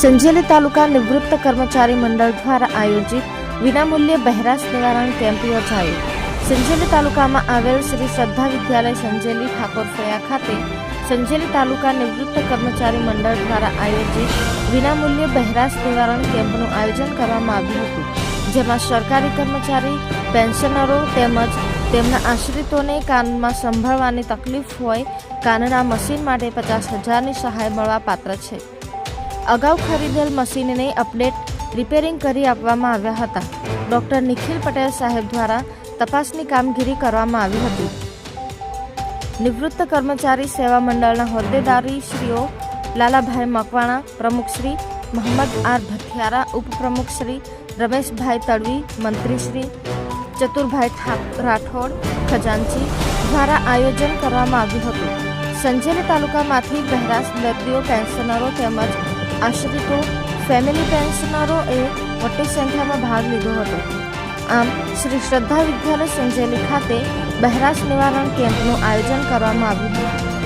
સંજેલી તાલુકા નિવૃત્ત કર્મચારી મંડળ દ્વારા આયોજિત વિનામૂલ્યે બહેરાશ નિવારણ કેમ્પ યોજાયો. સંજેલી તાલુકામાં આવેલ શ્રી શ્રદ્ધા વિદ્યાલય સંજેલી ઠાકોર ફળિયા ખાતે સંજેલી તાલુકા નિવૃત્ત કર્મચારી મંડળ દ્વારા આયોજિત વિનામૂલ્યે બહેરાશ નિવારણ કેમ્પનું આયોજન કરવામાં આવ્યું હતું, જેમાં સરકારી કર્મચારી, પેન્શનરો તેમજ તેમના આશ્રિતોને કાનમાં સંભાળવાની તકલીફ હોય કાનના મશીન માટે પચાસ હજારની સહાય મળવા પાત્ર છે. અગાઉ ખરીદેલ મશીનને અપડેટ, રિપેરિંગ કરી આપવામાં આવ્યા હતા. ડોક્ટર નિખિલ પટેલ સાહેબ દ્વારા તપાસની કામગીરી કરવામાં આવી હતી. નિવૃત્ત કર્મચારી સેવા મંડળના હોદ્દેદારી શ્રીઓ લાલાભાઈ મકવાણા પ્રમુખશ્રી મોહમ્મદ આર ભથિયારા ઉપપ્રમુખશ્રી રમેશભાઈ તડવી મંત્રીશ્રી ચતુરભાઈ રાઠોડ, ખજાનચી દ્વારા આયોજન કરવામાં આવ્યું હતું. સંજેલી તાલુકામાંથી બહેરાશ દર્દીઓ, પેન્શનરો તેમજ આશ્રિતો ફેમિલી પેન્શનરોએ મોટી સંખ્યામાં ભાગ લીધો હતો. આમ, શ્રી શ્રદ્ધા વિદ્યાલય સંજેલી ખાતે બહેરાશ નિવારણ કેમ્પનું આયોજન કરવામાં આવ્યું હતું.